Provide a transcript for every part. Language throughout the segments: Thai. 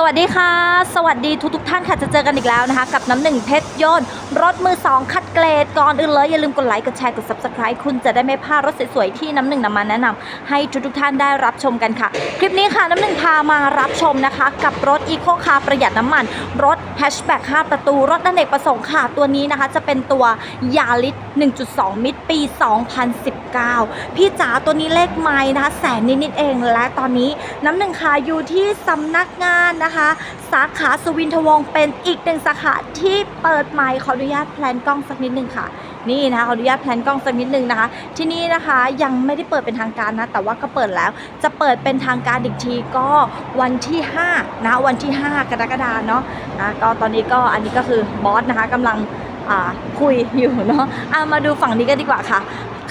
สวัสดีค่ะ สวัสดีทุกทุกท่านค่ะจะเจอกันอีกแล้วนะคะ กับน้ำหนึ่งเพชรยนต์รถมือ2คัดเกรดก่อนอื่นเลย อย่าลืมกดไลค์กดแชร์กด subscribe คุณจะได้ไม่พลาดรถสวยๆที่น้ำหนึ่งนำมาแนะนำให้ทุกทุกท่านได้รับชมกันค่ะ คลิปนี้ค่ะน้ำหนึ่งพามารับชมนะคะ กับรถอีโคคาร์ประหยัดน้ำมัน รถ แฮชแบ็ก5ประตูรถอเนกประสงค์ค่ะ ตัวนี้นะคะจะเป็นตัวยาลิส1.2 มิตรปี 2019 พี่จ๋าตัวนี้เลขไม้นะคะแสนนิดๆเอง และตอนนี้น้ำหนึ่งค่ะอยู่ที่สำนักงานนะคะ สาขาสุวินทวงศ์เป็นอีกหนึ่งสาขาที่เปิดใหม่ขออนุญาตแพลนกล้องสักนิดนึงค่ะ นี่นะคะขออนุญาตแพนกล้องสักนิดนึงนะคะ ที่นี่นะคะยังไม่ได้เปิดเป็นทางการนะ แต่ว่าก็เปิดแล้ว จะเปิดเป็นทางการอีกทีก็วันที่5นะวันที่ 5 กรกฎาเนาะนะก็ตอนนี้ก็อันนี้ก็คือบอสนะคะกำลังคุยอยู่เนาะอะมาดูฝั่งนี้กันดีกว่าค่ะ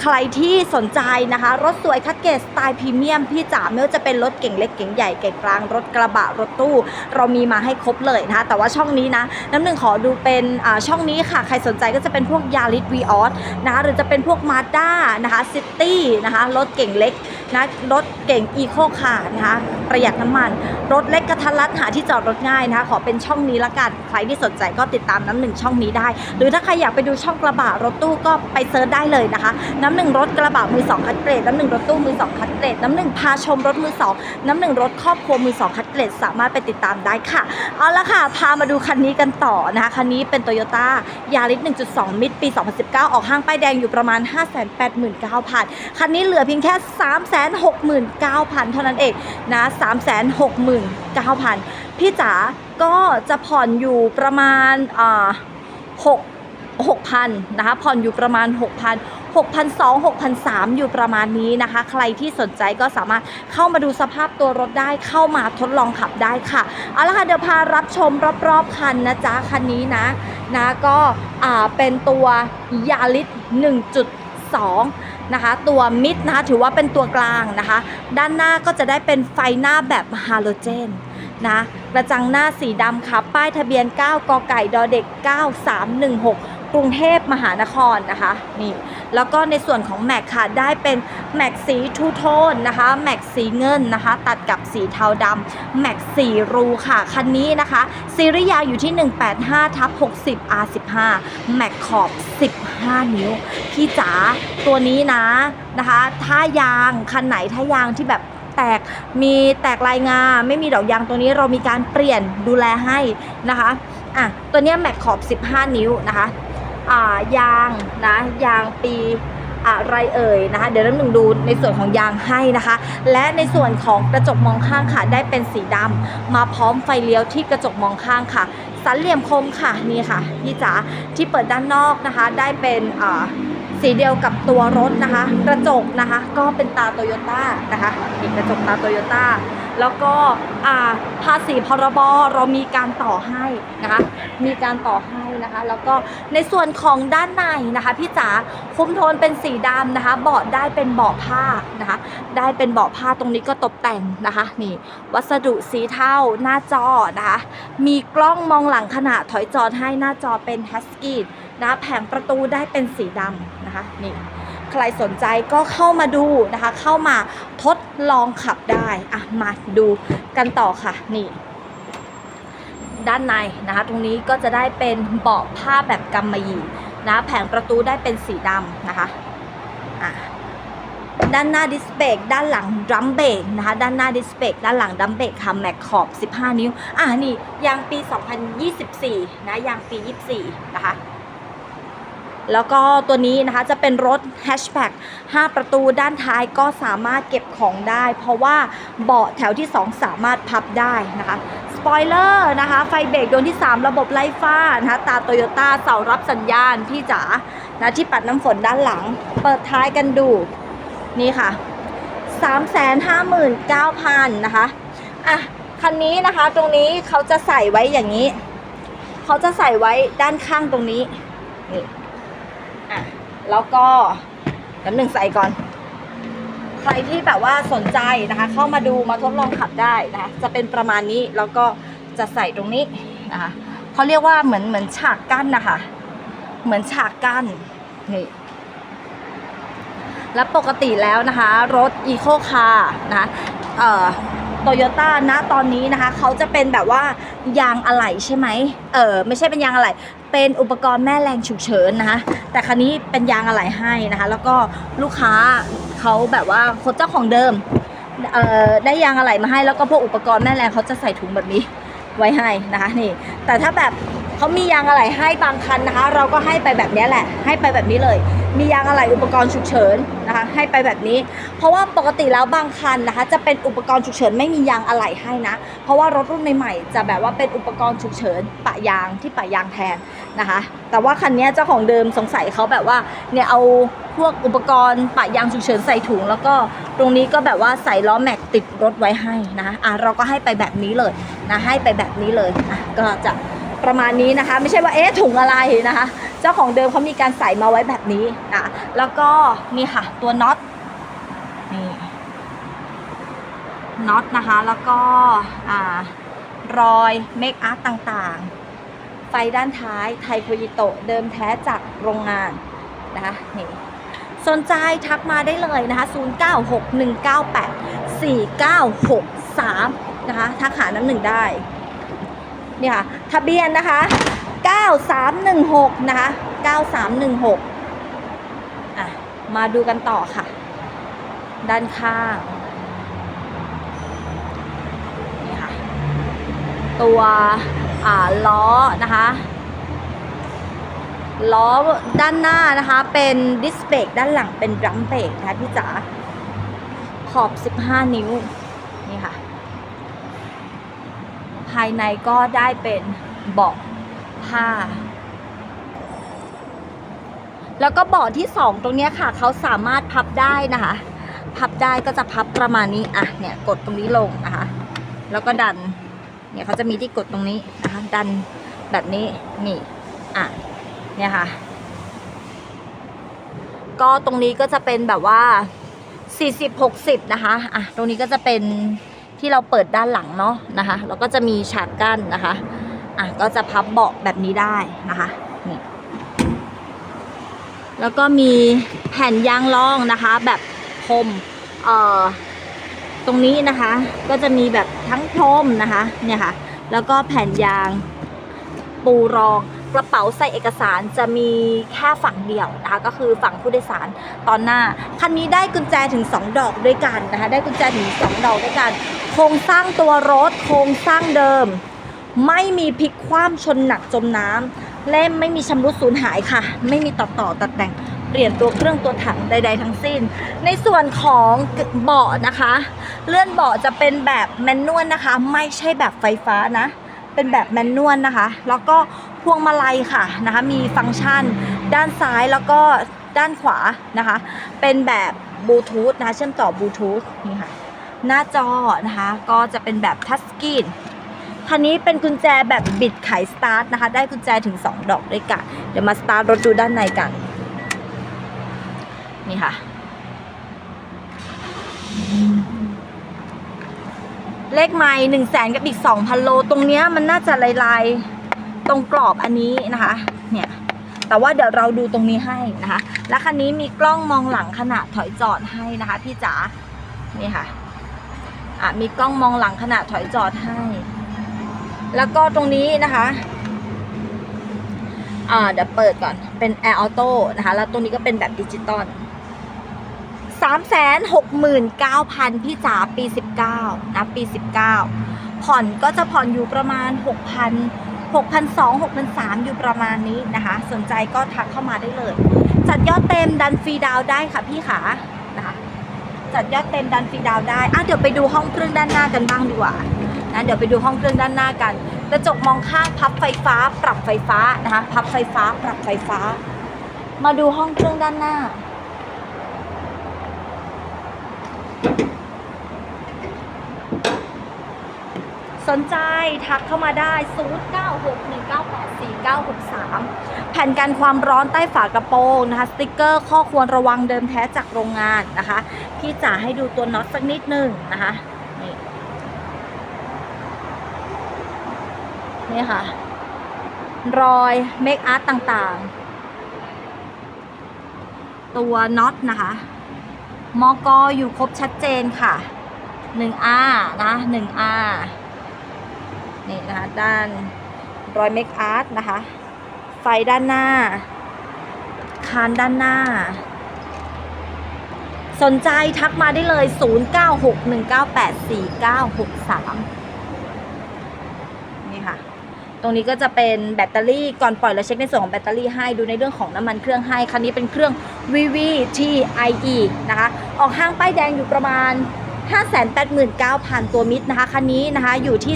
ใครที่สนใจนะคะ รถสวยคัดเกรดสไตล์พรีเมียมพี่จ๋าไม่ว่าจะเป็นรถเก่งเล็กเก่งใหญ่เก่งกลางรถกระบะรถตู้ เรามีมาให้ครบเลยนะคะ แต่ว่าช่องนี้นะน้ำหนึ่งขอดูเป็นอ่าช่องนี้ค่ะ ใครสนใจก็จะเป็นพวกยาริสวีออสนะคะหรือจะเป็นพวกมาด้านะคะซิตี้นะคะรถเก่งเล็กนะรถเก่งอีโคคาร์นะคะประหยัดน้ำมัน รถเล็กกระทัดรัดหาที่จอดรถง่ายนะคะ ขอเป็นช่องนี้ละกัน ใครที่สนใจก็ติดตามน้ำหนึ่งช่องนี้ได้ หรือถ้าใครอยากไปดูช่องกระบะรถตู้ก็ไปเซิร์ชได้เลยนะคะน้ำหนึ่งรถกระบะมือสองคัดเกรดน้ำหนึ่งรถตู้มือสองคัดเกรดน้ำหนึ่งพาชมรถมือสองน้ำหนึ่งรถครอบครัวมือสองคัดเกรดสามารถไปติดตามได้ค่ะ เอาละค่ะ พามาดูคันนี้กันต่อนะคะคันนี้เป็น t o y ยต้ายาริส1.2 มิตรปี 2019 ออกห้างป้ายแดงอยู่ประมาณ 589,000 คันนี้เหลือเพียงแค่ 369,000 เท่านั้นเองนะ369,000 พี่จ๋าก็จะผ่อนอยู่ประมาณ6 6,000นะคะผ่อนอยู่ประมาณ 6,000 6,200 6,300 อยู่ประมาณนี้นะคะ ใครที่สนใจก็สามารถเข้ามาดูสภาพตัวรถได้เข้ามาทดลองขับได้ค่ะ เอาละค่ะ เดี๋ยวพารับชมรอบๆคันนะจ๊ะ คันนี้นะนะก็เป็นตัวยาริส1.2นะคะตัวมิดนะคะถือว่าเป็นตัวกลางนะคะ ด้านหน้าก็จะได้เป็นไฟหน้าแบบฮาโลเจนนะกระจังหน้าสีดำค่ะ ป้ายทะเบียน 9กไก่ดอเด็ก 9316 กรุงเทพมหานครนะคะนี่แล้วก็ในส่วนของแม็กค่ะได้เป็นแม็กสีทูโทนนะคะแม็กสีเงินนะคะ ตัดกับสีเทาดำแม็กสีรูค่ะคันนี้นะคะซีรียาอยู่ที่ 185ทับ60 R15 แม็กขอบ 15 นิ้ว พี่จ๋าตัวนี้นะนะคะถ้ายางคันไหนถ้ายางที่แบบแตกมีแตกลายงาไม่มีดอกยางตัวนี้เรามีการเปลี่ยนดูแลให้นะคะอะตัวนี้แม็กขอบ 15 นิ้วนะคะ ยางนะยางปีอะไรเอ่ยนะคะเดี๋ยวน้ำหนึ่งดูในส่วนของยางให้นะคะ และในส่วนของกระจกมองข้างค่ะ ได้เป็นสีดำมาพร้อมไฟเลี้ยวที่กระจกมองข้างค่ะ สันเหลี่ยมคมค่ะนี่ค่ะพี่จ๋าที่เปิดด้านนอกนะคะ ได้เป็นอ่าสีเดียวกับตัวรถนะคะ กระจกนะคะ ก็เป็นตาโตโยต้านะคะกระจกตาโตโยต้า แล้วก็ภาษีพรบเรามีการต่อให้นะคะมีการต่อให้นะคะ แล้วก็ในส่วนของด้านในนะคะพี่จ๋าคุ้มโทนเป็นสีดำนะคะ เบาะได้เป็นเบาะผ้านะคะ ได้เป็นเบาะผ้าตรงนี้ก็ตกแต่งนะคะนี่วัสดุสีเทาหน้าจอนะคะ มีกล้องมองหลังขณะถอยจอดให้หน้าจอเป็นทัชสกรีนนะแผงประตูได้เป็นสีดำนะคะนี่ ใครสนใจก็เข้ามาดูนะคะ เข้ามาทดลองขับได้อะมาดูกันต่อค่ะนี่ด้านในนะคะ ตรงนี้ก็จะได้เป็นเบาะผ้าแบบกำมะหยี่นะแผงประตูได้เป็นสีดำนะคะอะด้านหน้าดิสเบรกด้านหลังดรัมเบรกนะคะ ด้านหน้าดิสเบรกด้านหลังดรัมเบรกค่ะแม็กขอบ 15 นิ้ว อ่านี่ยางปี 2024 นะยางปี 24 นะคะ แล้วก็ตัวนี้นะคะจะเป็นรถแฮชแบ็ก5 ประตูด้านท้ายก็สามารถเก็บของได้ เพราะว่าเบาะแถวที่ 2 สามารถพับได้นะคะสปอยเลอร์นะคะไฟเบรกดวงที่ 3 ระบบไล่ฟ้านะคะตาโตโยต้าเสารับสัญญาณพี่จ๋านะที่ปัดน้ำฝนด้านหลัง เปิดท้ายกันดูนี่ค่ะ 359,000นะคะอะคันนี้นะคะตรงนี้เขาจะใส่ไว้อย่างนี้ เขาจะใส่ไว้ด้านข้างตรงนี้นี่ แล้วก็น้ำหนึ่งใส่ก่อน ใครที่แบบว่าสนใจนะคะ เข้ามาดูมาทดลองขับได้นะคะจะเป็นประมาณนี้แล้วก็จะใส่ตรงนี้นะคะเขาเรียกว่าเหมือนเหมือนฉากกั้นนะคะเหมือนฉากกั้นนี่และปกติแล้วนะคะ รถ Eco Car นะคะเอ่อโตโยต้าณตอนนี้นะคะเขาจะเป็นแบบว่ายางอะไหล่ใช่ไหมเออไม่ใช่เป็นยางอะไหล่ เป็นอุปกรณ์แม่แรงฉุกเฉินนะคะแต่คันนี้เป็นยางอะไหล่ให้นะคะ แล้วก็ลูกค้าเขาแบบว่าคนเจ้าของเดิมได้ยางอะไหล่มาให้แล้วก็พวกอุปกรณ์แม่แรงเขาจะใส่ถุงแบบนี้ไว้ให้นะคะนี่แต่ถ้าแบบ เขามียางอะไหล่ให้บางคันนะคะ เราก็ให้ไปแบบนี้แหละ ให้ไปแบบนี้เลย มียางอะไหล่อุปกรณ์ฉุกเฉินนะคะ ให้ไปแบบนี้ เพราะว่าปกติแล้วบางคันนะคะ จะเป็นอุปกรณ์ฉุกเฉินไม่มียางอะไหล่ให้นะ เพราะว่ารถรุ่นใหม่ๆจะแบบว่าเป็นอุปกรณ์ฉุกเฉินปะยางที่ปะยางแทนนะคะ แต่ว่าคันนี้เจ้าของเดิมสงสัยเขาแบบว่าเนี่ยเอาพวกอุปกรณ์ปะยางฉุกเฉินใส่ถุง แล้วก็ตรงนี้ก็แบบว่าใส่ล้อแม็กติดรถไว้ให้นะอะเราก็ให้ไปแบบนี้เลยนะให้ไปแบบนี้เลยอะก็จะ ประมาณนี้นะคะ ไม่ใช่ว่าเอ๊ะถุงอะไรนะคะ เจ้าของเดิมเขามีการใส่มาไว้แบบนี้นะแล้วก็นี่ค่ะตัวน็อตนี่น็อตนะคะแล้วก็อ่ารอยเมคอัพต่างๆ ไฟด้านท้ายไทโคยิโตะเดิมแท้จากโรงงานนะคะนี่สนใจทักมาได้เลยนะคะ 0961984963 นะคะทักหาน้ำหนึ่งได้ นี่ค่ะ ทะเบียนนะคะ 9316 นะคะ 9316 อะ มาดูกันต่อค่ะ ด้านข้าง นี่ค่ะ ตัว อ่า ล้อนะคะล้อด้านหน้านะคะเป็นดิสเบรกด้านหลังเป็นดรัมเบรกนะคะพี่จ๋าขอบ 15 นิ้ว นี่ค่ะ ภายในก็ได้เป็นเบาะผ้า แล้วก็เบาะที่สองตรงนี้ค่ะ เขาสามารถพับได้นะคะ พับได้ก็จะพับประมาณนี้อะเนี่ยกดตรงนี้ลงนะคะ แล้วก็ดัน เนี่ยเขาจะมีที่กดตรงนี้นะคะดันแบบนี้นี่อะเนี่ยค่ะ ก็ตรงนี้ก็จะเป็นแบบว่า 40 60 นะคะอะตรงนี้ก็จะเป็น ที่เราเปิดด้านหลังเนาะนะคะ แล้วก็จะมีฉากกั้นนะคะอะก็จะพับเบาะแบบนี้ได้นะคะนี่แล้วก็มีแผ่นยางรองนะคะ แบบพรมเอ่อตรงนี้นะคะก็จะมีแบบทั้งพรมนะคะเนี่ยค่ะ แล้วก็แผ่นยางปูรองกระเป๋าใส่เอกสารจะมีแค่ฝั่งเดียวนะคะก็คือฝั่งผู้โดยสารตอนหน้าคันนี้ได้กุญแจถึง 2 ดอกด้วยกันนะคะ ได้กุญแจถึง 2 ดอกด้วยกัน ครงสร้างตัวรถโครงสร้างเดิม ไม่มีพลิกคว่ำชนหนักจมน้ำเล่มไม่มีชำรุดสูญหายค่ะ ไม่มีต่อต่อตัดแต่งเปลี่ยนตัวเครื่องตัวถังใด ๆ ทั้งสิ้น ในส่วนของเบาะนะคะ เลื่อนเบาะจะเป็นแบบแมนนวลนะคะ ไม่ใช่แบบไฟฟ้านะ เป็นแบบแมนนวลนะคะ แล้วก็พวงมาลัยค่ะนะคะ มีฟังก์ชัน ด้านซ้ายแล้วก็ด้านขวานะคะ เป็นแบบบลูทูธนะคะเชื่อมต่อบลูทูธนี่ค่ะ หน้าจอนะคะ ก็จะเป็นแบบทัชสกรีนคันนี้เป็นกุญแจแบบบิดไขสตาร์ทนะคะ ได้กุญแจถึง 2 ดอกด้วยกัน เดี๋ยวมาสตาร์ทรถดูด้านในกัน นี่ค่ะ เลขไม้หนึ่งแสนกับอีกสองพันโล ตรงเนี้ยมันน่าจะลายๆ ตรงกรอบอันนี้นะคะ เนี่ย แต่ว่าเดี๋ยวเราดูตรงนี้ให้นะคะ และคันนี้มีกล้องมองหลังขณะถอยจอดให้นะคะ พี่จ๋า นี่ค่ะ อะมีกล้องมองหลังขณะถอยจอดให้ แล้วก็ตรงนี้นะคะอ่าเดี๋ยวเปิดก่อนเป็น Air Auto นะคะ แล้วตรงนี้ก็เป็นแบบดิจิตอลสามแสนหกหมื่นเก้าพันพี่จ๋าปีสิบเก้านะ ปีสิบเก้าผ่อนก็จะผ่อนอยู่ประมาณหกพันหกพันสองหกพันสามอยู่ประมาณนี้นะคะ สนใจก็ทักเข้ามาได้เลย จัดยอดเต็มดันฟรีดาวได้ค่ะพี่ขา จัดยอดเต็มดันฟรีดาวได้อะเดี๋ยวไปดูห้องเครื่องด้านหน้ากันบ้างดีกว่านะเดี๋ยวไปดูห้องเครื่องด้านหน้ากัน กระจกมองข้างพับไฟฟ้า ปรับไฟฟ้านะคะพับไฟฟ้า ปรับไฟฟ้า มาดูห้องเครื่องด้านหน้า สนใจทักเข้ามาได้ 0961984963แผ่นกันความร้อนใต้ฝากระโปรงนะคะสติกเกอร์ข้อควรระวังเดิมแท้จากโรงงานนะคะพี่จ๋าให้ดูตัวน็อตสักนิดหนึ่งนะคะนี่นี่ค่ะ รอยเมคอาร์ตต่างๆ ตัวน็อตนะคะมอกออยู่ครบชัดเจนค่ะ 1R นะ 1R นี่นะคะ ด้านรอยเมคอาร์ตนะคะ ไฟด้านหน้า คานด้านหน้า สนใจทักมาได้เลย 0961984963 นี่ค่ะ ตรงนี้ก็จะเป็นแบตเตอรี่ก่อนปล่อยเราเช็คในส่วนของแบตเตอรี่ให้ดูในเรื่องของน้ำมันเครื่องให้ คันนี้เป็นเครื่อง VVT-IE นะคะ ออกห้างป้ายแดงอยู่ประมาณ589,000 ตัวมิดนะคะ คันนี้นะคะอยู่ที่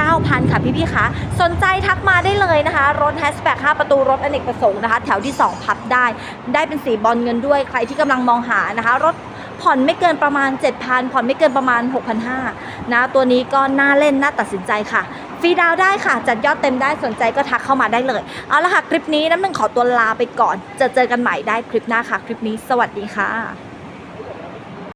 9,000 ค่ะพี่ๆคะสนใจทักมาได้เลยนะคะ รถแฮชแบ็ก5ประตูรถอเนกประสงค์นะคะ แถวที่ 2 พับได้ ได้เป็นสีบอลเงินด้วยใครที่กำลังมองหานะคะ รถผ่อนไม่เกินประมาณ 7,000 ผ่อนไม่เกินประมาณ 6,500นะตัวนี้ก็น่าเล่นน่าตัดสินใจค่ะฟรีดาวได้ค่ะ จัดยอดเต็มได้สนใจก็ทักเข้ามาได้เลย เอาละค่ะ คลิปนี้น้ำหนึ่งขอตัวลาไปก่อน จะเจอกันใหม่ได้คลิปหน้าค่ะ คลิปนี้สวัสดีค่ะ